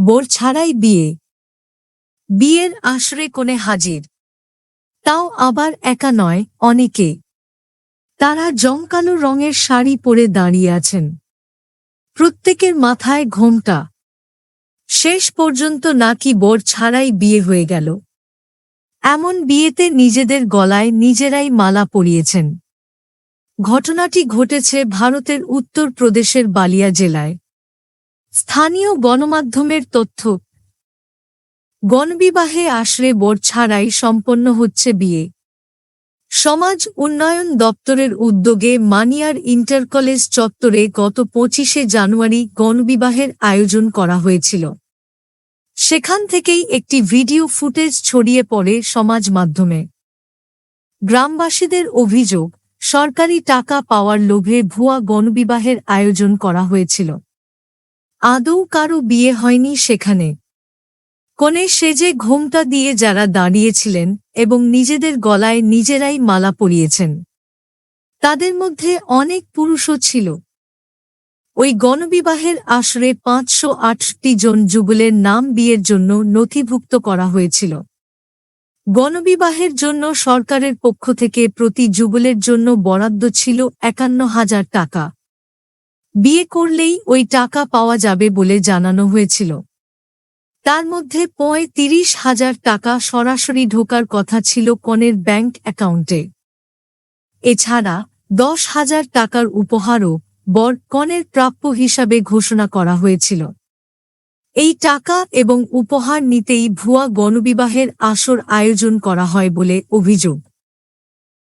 Bore ছাড়াই বিয়ে। বিয়ের আশ্রে কোণে হাজির। তাও আবার একা নয়, অনেকে। তারা জমকালো রঙের শাড়ি পরে দাঁড়িয়ে আছেন। প্রত্যেকের মাথায় ঘোমটা। শেষ পর্যন্ত নাকি বোর ছাড়াই বিয়ে হয়ে গেল। এমন বিয়েতে নিজেদের গলায় নিজেরাই মালা পরিয়েছেন। ঘটনাটি ঘটেছে ভারতের উত্তর প্রদেশের বালিয়া জেলায়। স্থানীয় গণমাধ্যমের তথ্য। গণবিবাহে আশ্রে বোর ছাড়াই সম্পন্ন হচ্ছে বিয়ে। সমাজ উন্নয়ন দপ্তরের উদ্যোগে মানিয়ার ইন্টার কলেজ চত্বরে গত পঁচিশে জানুয়ারি গণবিবাহের আয়োজন করা হয়েছিল। সেখান থেকেই একটি ভিডিও ফুটেজ ছড়িয়ে পড়ে সমাজ মাধ্যমে। গ্রামবাসীদের অভিযোগ, সরকারি টাকা পাওয়ার লোভে ভুয়া গণবিবাহের আয়োজন করা হয়েছিল। আদৌ কারও বিয়ে হয়নি সেখানে। কনে সেজে ঘোমটা দিয়ে যারা দাঁড়িয়েছিলেন এবং নিজেদের গলায় নিজেরাই মালা পরিয়েছেন। তাদের মধ্যে অনেক পুরুষও ছিল। ওই গণবিবাহের আসরে পাঁচশো আটটি জন যুগলের নাম বিয়ের জন্য নথিভুক্ত করা হয়েছিল। গণবিবাহের জন্য সরকারের পক্ষ থেকে প্রতি যুগলের জন্য বরাদ্দ ছিল একান্ন হাজার টাকা। বিয়ে করলেই ওই টাকা পাওয়া যাবে বলে জানানো হয়েছিল। তার মধ্যে পয় তিরিশ হাজার টাকা সরাসরি ঢোকার কথা ছিল কনের ব্যাংক অ্যাকাউন্টে। এছাড়া দশ হাজার টাকার উপহারও বর কনের প্রাপ্য হিসাবে ঘোষণা করা হয়েছিল। এই টাকা এবং উপহার নিতেই ভুয়া গণবিবাহের আসর আয়োজন করা হয় বলে অভিযোগ।